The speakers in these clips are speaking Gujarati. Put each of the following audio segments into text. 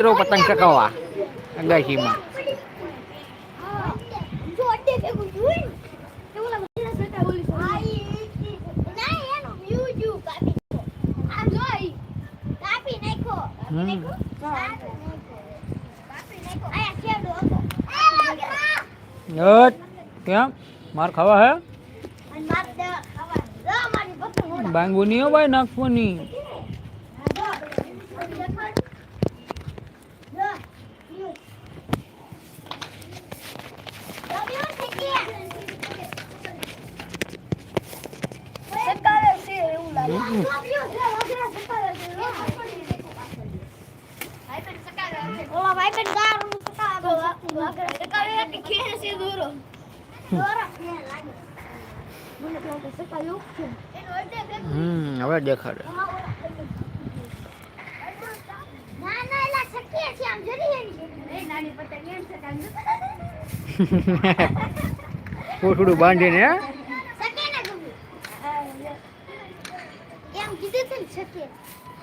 રો પતંગ ચકાવવા અગાશીમાં કેમ માર ખાવા હે બાંગુ નહીં ભાઈ નાખવાની જો દેખાડ જો વ્યૂ જો વ્યૂ થઈ ગયા સકાવે છે એવું લાગે હમ. જો વ્યૂ જો વગરા સકાવે છે વાઈપર સકાવે ઓલા વાઈપર દારૂ સકાવે વગરા સકાવે કે ખેર છે દોરો દોરો ખેર લાગે મને તો સકાયું છે એનો અડે ભેગું હમ હવે દેખાડે ના vai pegar સકીએ છે આમ જરી એની એ નાની પતંગ એમ છે કામ કોઠડું બાંધીને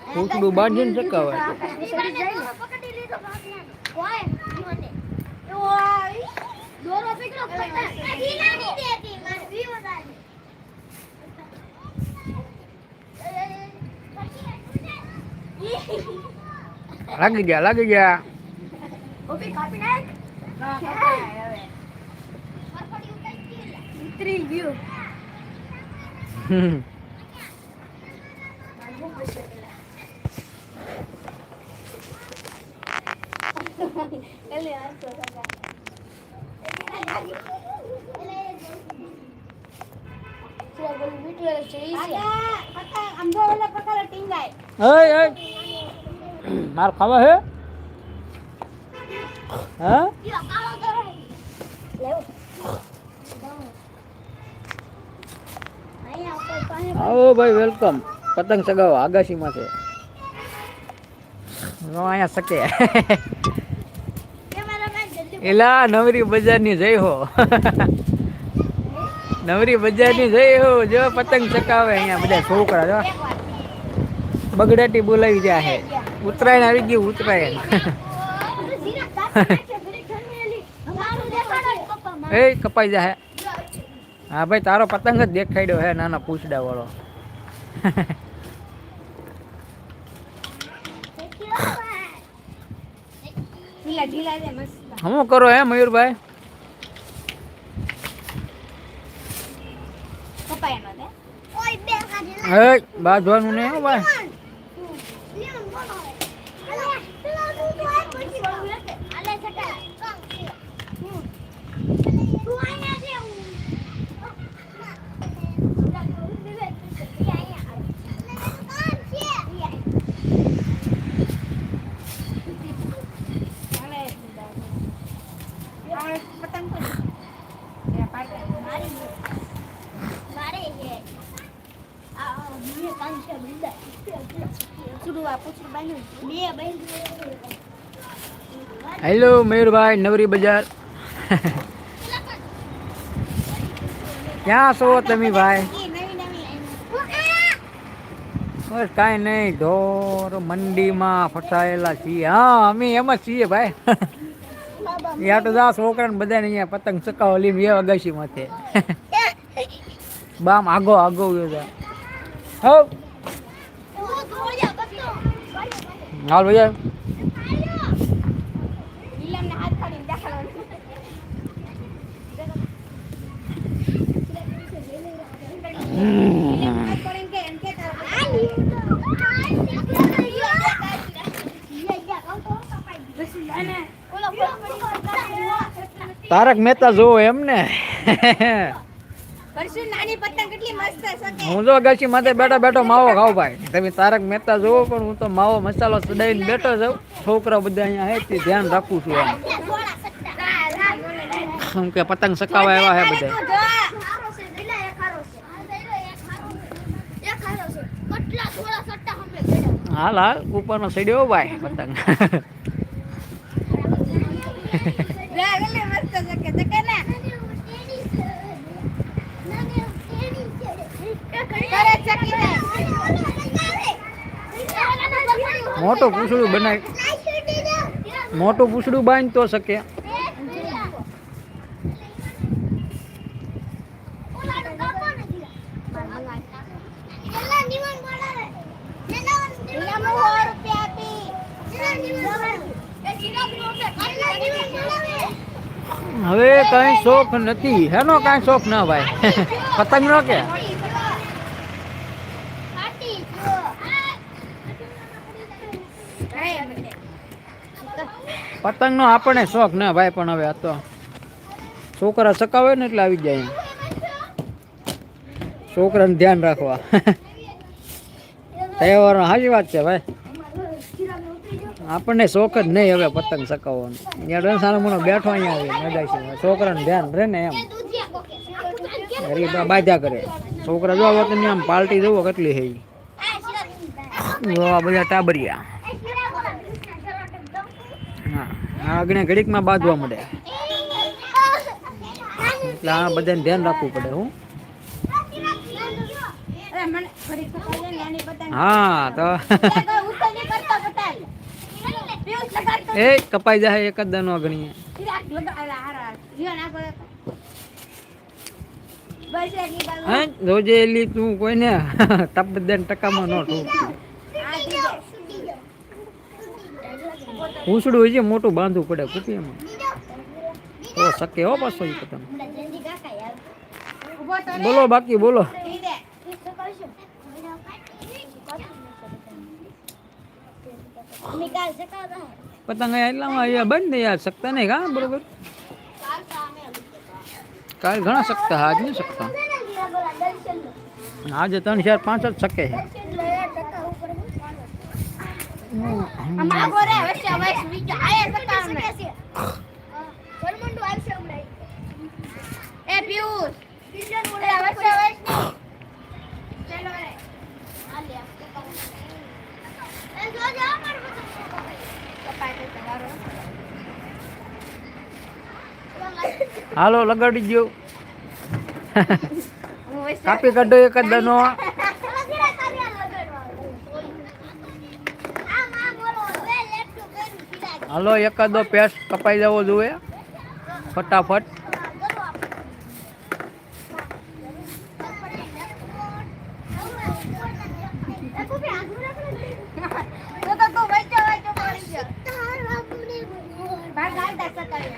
કોઠડું બાંધીને ચકાવાય પકડી લીધો કોઈ જીવને ઓય દોરો પકડો પતંગ ઢીલા ની દેતી મારે માર ખાવા હે હા આવો ભાઈ વેલકમ પતંગ ચગાવો આગાશીમાં છે જો અહીંયા શકે એલા, નવરી બજારની જય હો. નવરી બજારની જય હો. જો પતંગ ચકાવે અહીંયા બધા છોકરા, જો. બગડાટી બોલાવી જાય હે ઉત્તરાયણ આવી ગયું, ઉત્તરાયણ. એ કપાઈ જાય હા ભાઈ, તારો પતંગ જ દેખાડ્યો હે નાના પૂછડા વાળો શું કરો હે મયુરભાઈ? એ બાંધવાનું નહીં હો ભાઈ. હેલો મયુરભાઈ નવરી બજાર ક્યાં છો તમે ભાઈ બસ કાંઈ નહીં, ઢોર મંડીમાં ફસાયેલા છીએ. હા, અમે એમ જ છીએ, ભાઈ. યા તો જા છોકરાને બધાને અહીંયા પતંગ ચકાવો લીમ એ અગાશી માથે. બામ આગો આગો હો હાલ ભૈયા તારક મહેતા જોવો એમ ને? હું જો અગાશી માથે બેઠો બેઠો માવો ખાવ ભાઈ. તમે તારક મહેતા જોવો પણ હું તો માવો મસાલો સડાઈને બેઠો જાઉં છોકરા બધા અહીંયા હે તે ધ્યાન રાખું છું એમ. કે પતંગ સકાવા એવા હે બધા. હાલ હાલ કૂપરમાં સડ્યો ભાઈ પતંગ. મોટું પૂછડું બનાવી મોટું પૂછડું બાંધ તો શકે. હવે કઈ શોખ નથી. હેનો કઈ શોખ ના ભાઈ પતંગ નો કે? પતંગ નો આપણને શોખ ના ભાઈ, પણ હવે આ તો છોકરા ચકાવે ને એટલે આવી જાય. છોકરાને ધ્યાન રાખવા. તહેવારો સાચી વાત છે ભાઈ. આપણને શોખ જ નહીં હવે પતંગ ચકાવવાનો ત્યાં સારો મોનો બેઠો અહીંયા આવી મજા છે છોકરાને ધ્યાન રહે ને એમ. ગરીબ બાધા કરે. છોકરા જોવો તમે આમ પાર્ટી જોવો કેટલી હે. બધા ટાબરિયા. હા આ આગળ ઘડીકમાં બાંધવા મળે. એટલે આ બધાને ધ્યાન રાખવું પડે હું. હા તો એ કપાઈ જાય એક જ દાનો ગણીએ રોજે એલી તું કોઈને? તપ બધાને ટકામાં નો ઠોકતી પૂછડું છે, મોટું બાંધવું પડે કુપિયામાં તો શકે હો પાછો એ પતંગ. બોલો બાકી, બોલો. નિકાલ સકાતા પતંગ એટલામાં બંધ નહીં યાર શકતા નહીં હા બરોબર? કાલ ઘણા શકતા, આજ નહીં શકતા. આજે ત્રણ ચાર પાંચ જ શકે છે. અમારા હાલો લગાડી ગયો કાપી કાઢો એક જ દનો. હાલો એકાદો પેસ્ટ કપાઈ જવો જોઈએ. ફટાફટ. તો તો